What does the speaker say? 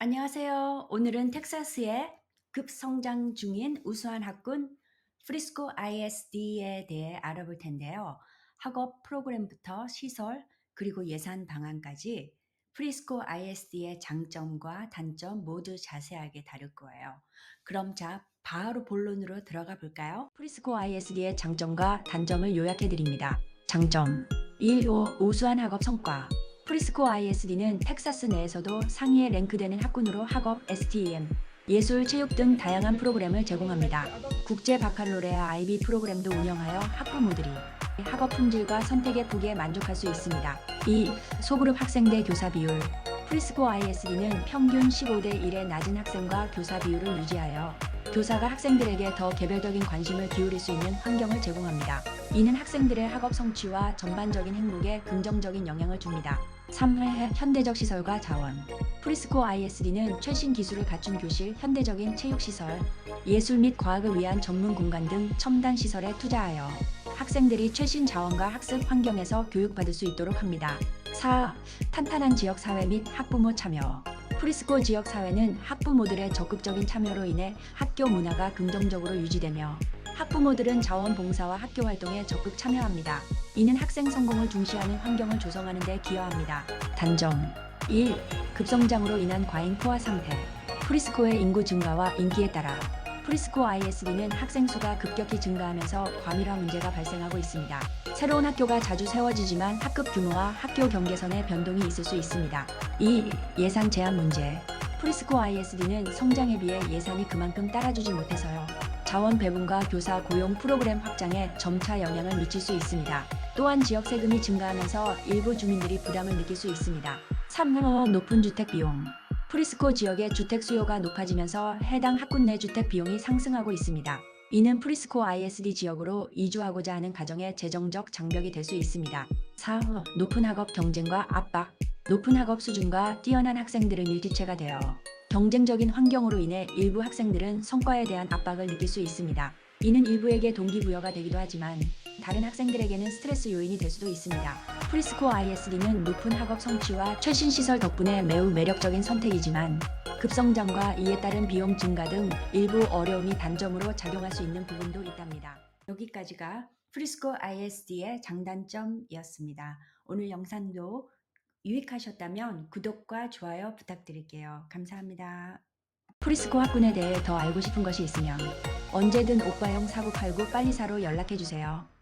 안녕하세요. 오늘은 텍사스의 급성장 중인 우수한 학군 프리스코 ISD에 대해 알아볼 텐데요. 학업 프로그램부터 시설 그리고 예산 방안까지 프리스코 ISD의 장점과 단점 모두 자세하게 다룰 거예요. 그럼 자, 바로 본론으로 들어가 볼까요? 프리스코 ISD의 장점과 단점을 요약해 드립니다. 장점 1. 우수한 학업 성과 프리스코 ISD는 텍사스 내에서도 상위에 랭크되는 학군으로 학업, STEM, 예술, 체육 등 다양한 프로그램을 제공합니다. 국제 바칼로레아 IB 프로그램도 운영하여 학부모들이 학업 품질과 선택의 폭에 만족할 수 있습니다. 2. 소그룹 학생 대 교사 비율 프리스코 ISD는 평균 15대 1의 낮은 학생과 교사 비율을 유지하여 교사가 학생들에게 더 개별적인 관심을 기울일 수 있는 환경을 제공합니다. 이는 학생들의 학업 성취와 전반적인 행복에 긍정적인 영향을 줍니다. 3. 현대적 시설과 자원 프리스코 ISD는 최신 기술을 갖춘 교실, 현대적인 체육시설, 예술 및 과학을 위한 전문 공간 등 첨단 시설에 투자하여 학생들이 최신 자원과 학습 환경에서 교육받을 수 있도록 합니다. 4. 탄탄한 지역 사회 및 학부모 참여 프리스코 지역 사회는 학부모들의 적극적인 참여로 인해 학교 문화가 긍정적으로 유지되며 학부모들은 자원봉사와 학교 활동에 적극 참여합니다. 이는 학생 성공을 중시하는 환경을 조성하는 데 기여합니다. 단점 1. 급성장으로 인한 과잉 포화 상태 프리스코의 인구 증가와 인기에 따라 프리스코 ISD는 학생 수가 급격히 증가하면서 과밀화 문제가 발생하고 있습니다. 새로운 학교가 자주 세워지지만 학급 규모와 학교 경계선의 변동이 있을 수 있습니다. 2. 예산 제한 문제 프리스코 ISD는 성장에 비해 예산이 그만큼 따라주지 못해서요. 자원 배분과 교사 고용 프로그램 확장에 점차 영향을 미칠 수 있습니다. 또한 지역 세금이 증가하면서 일부 주민들이 부담을 느낄 수 있습니다. 3. 높은 주택 비용 프리스코 지역의 주택 수요가 높아지면서 해당 학군 내 주택 비용이 상승하고 있습니다. 이는 프리스코 ISD 지역으로 이주하고자 하는 가정의 재정적 장벽이 될 수 있습니다. 4. 높은 학업 경쟁과 압박 높은 학업 수준과 뛰어난 학생들의 밀집체가 되어 경쟁적인 환경으로 인해 일부 학생들은 성과에 대한 압박을 느낄 수 있습니다. 이는 일부에게 동기부여가 되기도 하지만 다른 학생들에게는 스트레스 요인이 될 수도 있습니다. 프리스코 ISD는 높은 학업 성취와 최신 시설 덕분에 매우 매력적인 선택이지만 급성장과 이에 따른 비용 증가 등 일부 어려움이 단점으로 작용할 수 있는 부분도 있답니다. 여기까지가 프리스코 ISD의 장단점이었습니다. 오늘 영상도 유익하셨다면 구독과 좋아요 부탁드릴게요. 감사합니다. 프리스코 학군에 대해 더 알고 싶은 것이 있으면 언제든 오빠형 4989 빨리사로 연락해주세요.